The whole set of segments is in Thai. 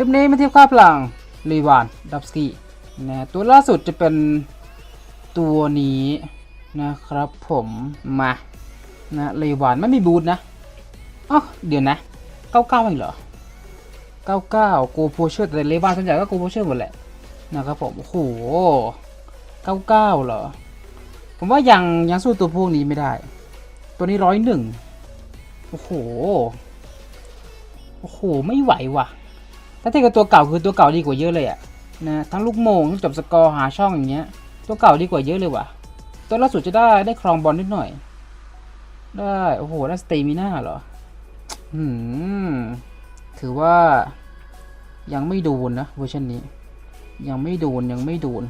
คลิปนี้มาเทียบค่าพลังรีวานดับสกี้นะตัวล่าสุดจะเป็นตัวนี้นะครับผมมานะรีวานไม่มีบูทนะอ๋อเดี๋ยวนะ 99เองเหรอ 99กูโพเชอร์แต่รีวานส่วนใหญ่ก็กูโพเชอร์หมดแหละนะครับผมโอ้โห99เหรอ ผมว่ายังยังสู้ตัวพวกนี้ไม่ได้ ตัวนี้ร้อยหนึ่งโอ้โห โอ้โห ไม่ไหวว่ะ ถ้าเทียบกับตัวเก่าคือตัวเก่าดีกว่าเยอะเลยอะนะทั้งลูกโมงทั้งจบสกอร์หาช่องอย่างเงี้ย ตัวเก่าดีกว่าเยอะเลยว่ะ ตัวล่าสุดจะได้ได้ครองบอลนิดหน่อย ได้โอ้โหได้สเตมิน่าเหรออืมถือว่ายังไม่โดนนะเวอร์ชันนี้ ยังไม่โดนยังไม่โดน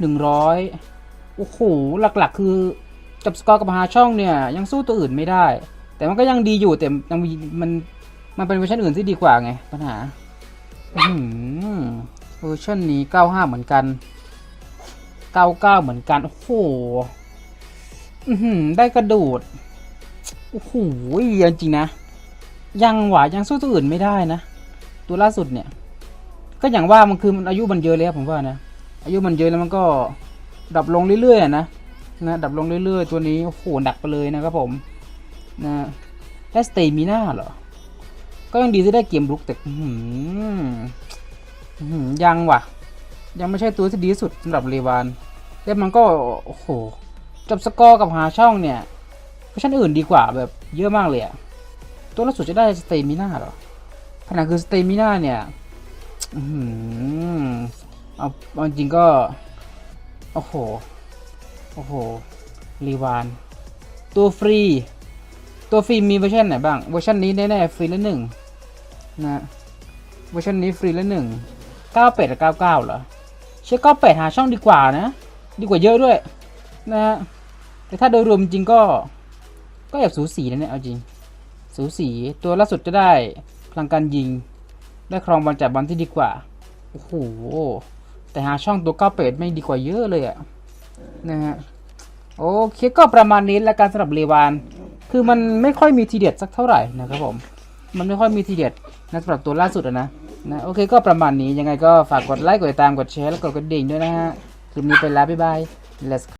หนึ่งร้อยโอ้โหหลักๆ คือจับสกอร์กับหาช่องเนี่ย ยังสู้ตัวอื่นไม่ได้ แต่มันก็ยังดีอยู่แต่ยังมันมันเป็นเวอร์ชันอื่นที่ดีกว่าไงปัญหา เวอร์ชันนี้ 95 เหมือนกัน 99 เหมือนกัน โอ้โหได้กระโดด โอ้โหจริงๆนะ ยังหวายังสู้ตัวอื่นไม่ได้นะ ตัวล่าสุดเนี่ย ก็อย่างว่ามันคือมันอายุมันเยอะแล้วผมว่านะ อายุมันเยอะแล้วมันก็ดับลงเรื่อยๆนะ นะ ดับลงเรื่อยๆ ตัวนี้ โอ้โหดักไปเลยนะครับผม นะได้สเตมิน่าเหรอ ก็ยังดีที่ได้เกมลุกแต่ยังว่ะ ยังไม่ใช่ตัวที่ดีสุดสำหรับเรวานแล้วมันก็ โอ้โหจับสกอร์กับหาช่องเนี่ยเวอร์ชันอื่นดีกว่าแบบเยอะมากเลยอะตัวล่าสุดจะได้สเตมิน่าหรอขนาดคือสเตมิน่าเนี่ยอือเอาเอาจริงก็ โอ้โห โอ้โหรีวาน ตัวฟรี ตัวฟรีมีเวอร์ชันไหนบ้าง เวอร์ชันนี้แน่ๆฟรีละหนึ่งนะเวอร์ชันนี้ฟรีละหนึ่งเก้าแปดกับเก้าเก้าเหรอเชื่อเก้าแปดหาช่องดีกว่านะ ดีกว่าเยอะด้วยนะฮะแต่ถ้าโดยรวมจริงก็ ก็แอบสูสีนะเนี่ยเอาจริง สูสีตัวล่าสุดจะได้พลังการยิง ได้ครองบอลจากบอลที่ดีกว่าโอ้โหแต่หาช่องตัวเก้าเป็ดไม่ดีกว่าเยอะเลยอะนะฮะโอเคก็ประมาณนี้แล้วการสำหรับเลวาน คือมันไม่ค่อยมีทีเด็ดสักเท่าไหร่นะครับผม มันไม่ค่อยมีทีเด็ดนะสำหรับตัวล่าสุดอะนะนะโอเคก็ประมาณนี้ยังไงก็ฝากกดไลค์กดติดตามกดแชร์แล้วกดกระดิ่งด้วยนะฮะคลิปนี้ไปแล้วบ๊ายบาย let's